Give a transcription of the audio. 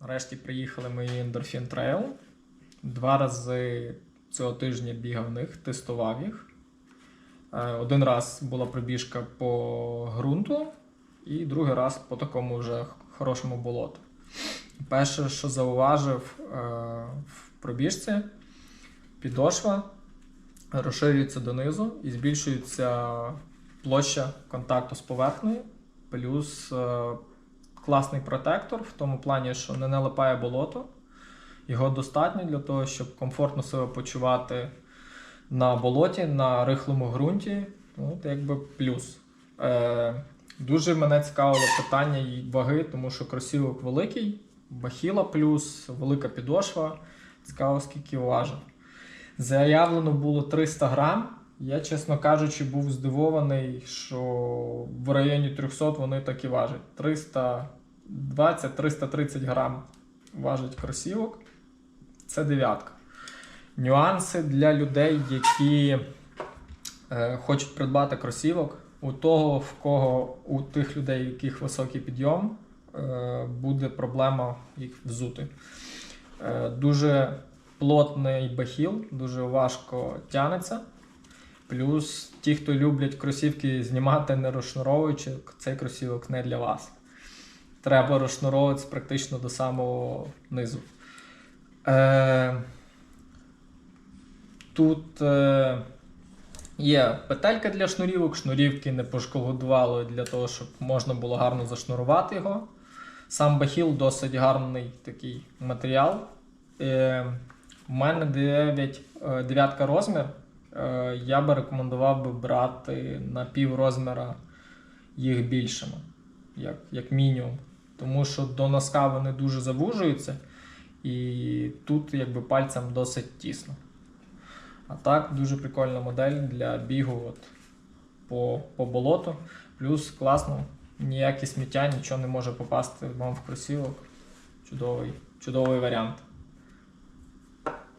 Нарешті приїхали мої Endorphin Trail. Два рази цього тижня бігав в них, тестував їх. Е, Один раз була пробіжка по ґрунту, і другий раз по такому вже хорошому болоту. Перше, що зауважив е, в пробіжці, підошва розширюється донизу і збільшується площа контакту з поверхнею, плюс е, класний протектор в тому плані, що не налипає болото. Його достатньо для того, щоб комфортно себе почувати на болоті, на рихлому ґрунті. Ну, це якби плюс. Е, дуже мене цікавило питання її ваги, тому що кросівок великий, бахіла плюс, велика підошва. Цікаво, скільки важив. Заявлено було 300 грам. Я, чесно кажучи, був здивований, що в районі 300 вони так і важать. 320-330 грам важить кросівок. Це дев'ятка. Нюанси для людей, які е, хочуть придбати кросівок. У того, в кого у тих людей, у яких високий підйом, е, буде проблема їх взути. Е, дуже плотний бахіл, дуже важко тянеться. Плюс ті, хто люблять кросівки знімати не розшнуровуючи, цей кросівок не для вас. Треба розшнуровуватися практично до самого низу. Е, тут е, є петелька для шнурівок, шнурівки не пошкодували для того, щоб можна було гарно зашнурувати його. Сам бахіл досить гарний такий матеріал. Е, у мене 9, е, дев'ятка розмір. Е, я би рекомендував би брати на пів розміра їх більшими, як, як мінімум. Тому що до носка вони дуже завужуються, і тут якби пальцем досить тісно. А так, дуже прикольна модель для бігу от, по, по болоту. Плюс класно, ніякі сміття, нічого не може попасти вам в кросівок. Чудовий, чудовий варіант.